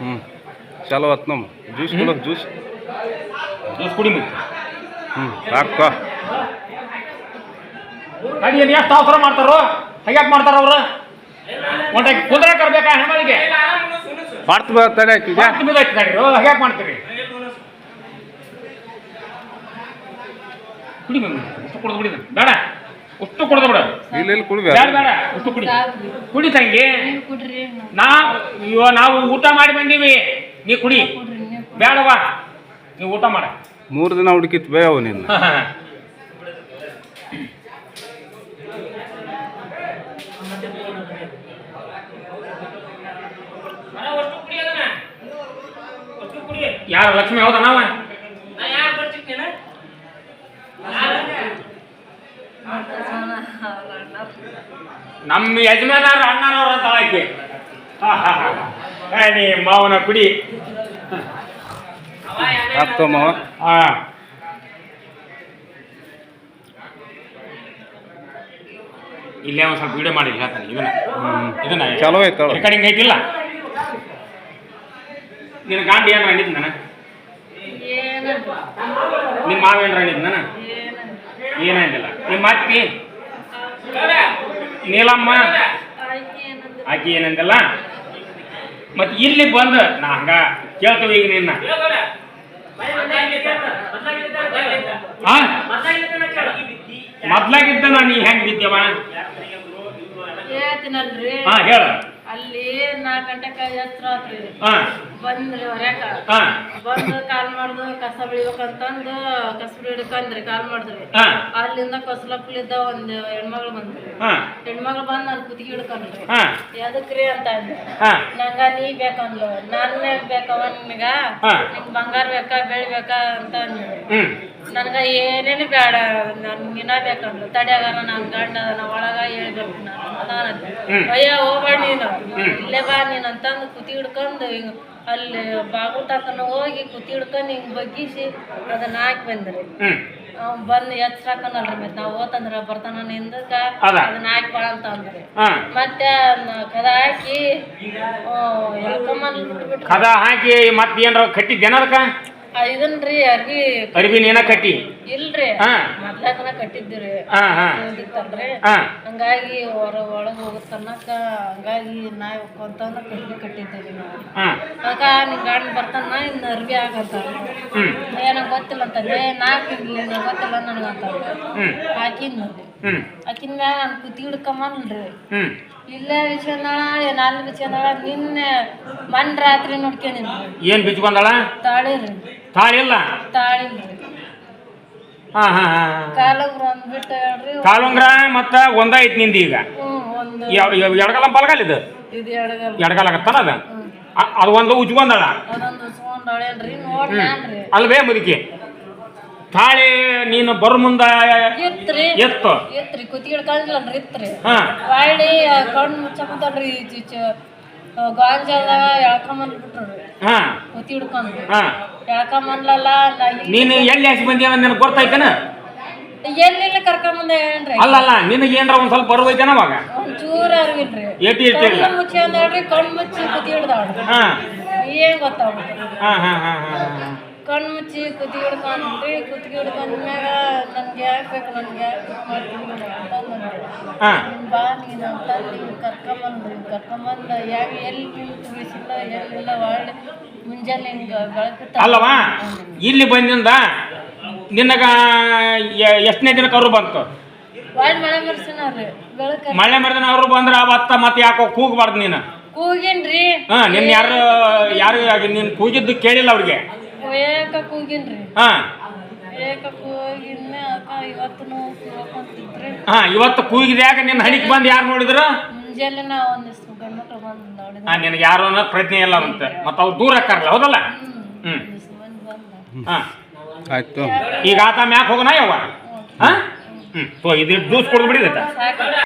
ಹ್ಞೂ ಚಲೋ ಆತ್ ನಮ್ಮ ಜ್ಯೂಸ್ ಕೊಡೋ ಜ್ಯೂಸ್ ಜ್ಯೂಸ್ ಕುಡಿ ಹ್ಞೂ ಸಾಕು. ಅಡಿಯಲ್ಲಿ ಎಷ್ಟು ಅವಸರ ಮಾಡ್ತಾರೋ? ಹೇಗ್ಯಾಕೆ ಮಾಡ್ತಾರ ಅವರು? ಒಂಟ ಕುದುರೆ ಕರ್ಬೇಕಾ ಹೆಣ್ಮಳಿಗೆ? ಬರ್ತ ಬರ್ತಾನೆ ಆಯ್ತು ಹೇಗ್ಯಾಕೆ ಮಾಡ್ತೀರಿ. ಕುಡಿ ಉಷ್ಟು ಕುಡ್ದು ಬಿಡಿ ಬೇಡ. ಉಷ್ಟು ಕುಡ್ದು ಬಿಡ. ಇಲ್ಲ ಇಲ್ಲಿ ಬೇಡ ಕುಡಿಬೇಡ ಬೇಡ ಉಷ್ಟು ಕುಡಿ. ಕುಡಿ ತಂಗಿ. ನಾ ಇವ ನಾವು ಊಟ ಮಾಡಿ ಬಂದೀವಿ. ನೀ ಕುಡಿ. ಬೇಡವಾ ನೀವು ಊಟ ಮಾಡ. ಮೂರು ದಿನ ಹುಡುಕಿತ್ ಬೇ ಅವ ನಿನ್ನ. ಯಾರ ಲಕ್ಷ್ಮಿ ಹೌದಾ ನಾವ ನಮ್ಮ ಯಜಮಾನರ ಅಣ್ಣನವ್ರ ಅಂತ ಹಾಕಿ. ನೀ ಮಾವನ ಕುಡಿ. ಮಾವ? ಹಾ ಇಲ್ಲೇ ಒಂದು ಸ್ವಲ್ಪ ವಿಡಿಯೋ ಮಾಡಿ ಹೇಳ್ತಾನೆ ಇದನ್ನ. ಇದನ್ನ. ಚಲೋ ಆಯ್ತು ರೆಕಾರ್ಡಿಂಗ್ ಐತಿಲ್ಲ? ನಿನ್ನ ಗಾಂಡಿ ಏನು ಅಂದಿದ್ದು ನಾನು? ನಿಮ್ಮ ಮಾವ ಏನಾರ ಅಂದಿದ್ದು ನಾನು? ಏನಂತ ಏನಂದಿಲ್ಲ ನಿಮ್ಮ ಅತ್ತಿ? ನೀಲಮ್ಮ? ಆಕಿ ಏನಂದಲ್ಲ? ಮತ್ತೆ ಇಲ್ಲಿ ಬಂದು ನಾ ಹಂಗ ಕೇಳ್ತೇವೆ ಈಗ ನಿನ್ನ? ಮೊದ್ಲಾಗಿದ್ದ ನಾ ನೀ ಹೆಂಗ್ ಬಿದ್ದೇವ? ಹಾ ಹೇಳ. ಅಲ್ಲಿ ನಾಲ್ಕು ಗಂಟೆಗೆ ಎತ್ತರ ಆತ್ರಿ. ಬಂದ್ರಿ ಹೊರ್ಯಾಕ. ಬಂದು ಕಾಲ್ ಮಾಡ್ದು ಕಸ ಬೆಳಿಬೇಕಂತಂದು ಕಸ ಹಿಡ್ಕಂದ್ರಿ ಕಾಲ್ ಮಾಡಿದ್ರಿ. ಅಲ್ಲಿಂದ ಕೊಸಲಪ್ಪಲಿದ್ದ ಒಂದು ಹೆಣ್ಮಗಳು ಬಂದ್ರಿ. ಹೆಣ್ಮಗಳು ಬಂದು ನಾನು ಕುತ್ತಿಗೆ ಹಿಡ್ಕೊಂಡ್ರಿ. ಎದಕ್ರಿ ಅಂತ ಅಂದೆ ನಂಗ ನೀ ಬೇಕಂದ್ಲು. ನನ್ನ ಬೇಕವ ನಿನಗ. ನಿಂಗ್ ಬಂಗಾರ ಬೇಕಾ ಬೆಳಿ ಬೇಕಾ ಅಂತ ಅಂದ್ರಿ ನನ್ಗ ಏನೇನು ಬೇಡ ನನ್ಗಿನ ಬೇಕಂದ್ಲು. ತಡ್ಯಾಗಾರ ನಾನು ಗಂಡ ನಾ ಒಳಗ ಹೇಳ್ಬೇಕು ನಾನು. ಅಯ್ಯ ಹೋಗ್ಬೇಡ ನೀನು. ಇಲ್ಲೇ ಬಾ ನೀನು ಅಂತಂದು ಕುತಿ ಹಿಡ್ಕೊಂಡು ಹಿಂಗ ಅಲ್ಲಿ ತಕನ ಹೋಗಿ ಕುತಿ ಹಿಡ್ಕೊಂಡು ಹಿಂಗೆ ಬಗ್ಗಿಸಿ ಅದನ್ನ ಹಾಕಿ ಬಂದ್ರಿ. ಅವ್ನು ಬಂದು ಎಚ್ಚರಾಕನಲ್ರಿ ಮತ್ತೆ. ನಾವು ಓತಂದ್ರ ಬರ್ತಾನ ಹಿಂದಕ್ಕ ಅದನ್ನ ಹಾಕಿ ಬಾ ಅಂತ ಅಂದ್ರಿ. ಮತ್ತೆ ಕದ ಹಾಕಿ ಎಳ್ಕೊಂಬಂದ್ ಬಿಟ್ಬಿಟ್ರಿ. ಕದ ಹಾಕಿ ಮತ್ತೆ ಏನಾರ ಕಟ್ಟಿದ್ದೇನ ಅದಕ್ಕ? ಇದನ್ರಿ ಅರ್ವಿ ಅರಿವಿ ಏನ ಕಟ್ಟಿ. ಇಲ್ರಿ. ಹಾ. ಮೊದ್ಲಾಕನ ಕಟ್ಟಿದ್ದಿರಿ ಓದಿತ್ತಲ್ರಿ ಹಂಗಾಗಿ ಹೊರ ಒಳಗೆ ಹೋಗೋ ತನಕ ಹಂಗಾಗಿ ನಾಯಿ ಹೊಕ್ಕೊಂತಂದ ಕಟ್ಟಿ ಕಟ್ಟಿದ್ದೀರಿ ನಾವು. ಆಗ ನಿನ್ ಗಾಡಿ ಬರ್ತಾನ ಇನ್ನು ಅರ್ವಿ ಆಗಂತ ಹ್ಮ್. ಏನೋ ಗೊತ್ತಿಲ್ಲ ಅಂತಂದೆ ನಾಲ್ಕು ನಂಗೆ ಗೊತ್ತಿಲ್ಲ ನನಗಂತ ಹ್ಮ್. ಆಕಿನ ಮ್ಯಾಗ ನಾನು ಕುತ್ತಿ ಹಿಡ್ಕೊಂಬನ್ರಿ ಹ್ಮ್. ಇಲ್ಲೇ ವಿಷಯನಾಳ ಏನ್ ಅಲ್ಲಿ ವಿಷಯನಾಳ ನಿನ್ನೆ ಮನ್ ರಾತ್ರಿ ನೋಡ್ಕೊಂಡಿನ್ರಿ ಏನ್ ಬಿಚ್ಕೊಂಡಳ? ತಾಳಿ ತಾಳಿಲ್ಲ? ತಾಳಿ ಇಲ್ಲ ತಾಳಿ ಹಾ ಹಾ ಹಾ. ಕಾಲಗ್ರ ಅಂದ್ಬಿಟ್ಟು ಹೇಳ್ರಿ. ಕಾಲುಂಗ್ರ ಮತ್ತ ಒಂದ ಐತಿ ನಿಂದ ಈಗ. ಎಡಗಾಲ ಒಂದು. ಎಡಗಲ ಬಲಗಲ್ ಇದು? ಇದು ಎಡಗಲ್ ಎಡಗಲ ಆಗತ್ತಲ್ಲ ಅದ? ಅ- ಅದು ಒಂದು ಅದೊಂದು ನೋಡ್ರಿ ಅಲ್ವೇ ಮುದುಕಿ? ತಾಳಿ ನೀನು ಬರೋ ಮುಂದ ಇತ್ರಿ ಎತ್ತು. ಇತ್ರಿ ಕುತ್ತಿ ಹಿಡ್ಕೊಂಡಿಲ್ಲನ್ರಿ ಇತ್ರಿ ಹಾ. ಹೊಳ್ಳಿ ಕಣ್ಣು ಮುಚ್ಚಕೊಂತಲ್ರಿ ಗಾಂಜಾದಾಗ ಎಳ್ಕೊಂಬಂದ್ ಬಿಟ್ರು. ಹಾ. ಕುತ್ತಿ ಹಿಡ್ಕೊಂಡು. ಹಾ. ಎಳ್ಕೊಂಬಂದ್ಲಲ್ಲ ನೀನು ಎಲ್ಲಿ ಹಸಿ ಬಂದಿ ನಿನಗೆ ಗೊತ್ತಾಯ್ತೇನ? ಎಲ್ಲೆಲ್ಲ ಕರ್ಕೊಂಬಂದ ಏನ್ರಿ ಅಲ್ಲಲ್ಲ ನಿನಗೆ ಏನ್ರ ಒಂದ್ ಸ್ವಲ್ಪ ಬರುವೈತೇನ ಅವಾಗ? ಒಂಚೂರ ಅರಿವಿಲ್ರಿ ಏಟಿ ಇರ್ತಿಲ್ಲ ಕಣ್ಣು ಮುಚ್ಚಿ ಅಂದ್ರಿ ಕಣ್ಣು ಮುಚ್ಚಿ ಕುತ್ತಿ ಹಿಡ್ದಾಳ್ರಿ ಹಾ. ಏನ್ ಗೊತ್ತಾಗ್ಬಿಟ್ರಿ ಹಾ ಹಾ ಹಾ ಹಾ ಹಾ. ಕಣ್ಣು ಮುಚ್ಚಿ ಕುತ್ತಿಗೆ ಹಿಡ್ಕೊಂಡ್ರಿ ಕುತ್ತಿಗೆ ಹಿಡ್ಕೊಂಡ್ಮ್ಯಾಗ ನನ್ಗೆ ಯಾಕೆ ಬೇಕು ನನ್ಗೆ ಯಾಕೆ ಮಾಡ್ತೀನಿ ಅಂತಂದ್ರಿ ಹಾ. ಬಾ ನೀನು ಅಂತಂದು ನೀವು ಕರ್ಕೊಂಬಂದ್ರಿ ಕರ್ಕೊಂಬಂದ ಯಾವ ಎಲ್ಲಿ ನಿಂತು ಬಿಸಿಲ್ಲ ಎಲ್ಲಿಲ್ಲ ಒಳ್ಳೆ ಮುಂಜಾನೆ ಹಿಂಗೆ ಬೆಳಕಿತ್ತ ಅಲ್ಲವಾ? ಇಲ್ಲಿ ಬಂದಿಂದ ನಿನಗ ಎಷ್ಟನೇ ದಿನಕ್ಕೆ ಅವ್ರು ಬಂತು? ಒಳ್ಳೆ ಮಳೆ ಬರ್ಸಿನವ್ರಿ ಬೆಳಕ ಮಳೆ ಮಾಡಿದ ಅವ್ರು ಬಂದ್ರ ಅವತ್ತ ಮತ್ತೆ ಯಾಕೋ ಕೂಗಬಾರ್ದು ನೀನು? ಕೂಗಿನ್ರಿ. ಹಾ ನಿನ್ನ ಯಾರು ಯಾರು ನೀನು ಕೂಗಿದ್ದು ಕೇಳಿಲ್ಲ ಅವ್ರಿಗೆ? ಏಕ ಕೂಗಿನ್ರಿ ಹಾ. ಏಕ ಕೂಗಿನ್ನೆ ಅಕ್ಕ ಇವತ್ತು ಕೂಗಿದ ಹಾ ಇವತ್ತು ಕೂಗಿದ್ಯಾಕ ನಿನ್ನ ಹಣಿಕ್ ಬಂದು ಯಾರು ನೋಡಿದ್ರ? ಮುಂಜಾನೆ ನಾ ಒಂದಿಷ್ಟು ಗಂಡು ಬಂದು ನೋಡಿದ ಹಾ ನಿನಗೆ ಯಾರು ಅನ್ನೋ ಪ್ರಜ್ಞೆ ಇಲ್ಲ ಅಂತ. ಮತ್ತೆ ಅವ್ರು ದೂರ ಹಾಕಾರಲ್ಲ ಹೌದಲ್ಲ? ಹ್ಮ್ ಹಾ. ಆಯ್ತು. ಈಗ ಆತ ಮ್ಯಾಕ್ ಹೋಗೋಣ ಯಾವ ಹಾ? ಹ್ಮ್. ಇದು ಜ್ಯೂಸ್ ಕುಡಿದು ಸಾಕು.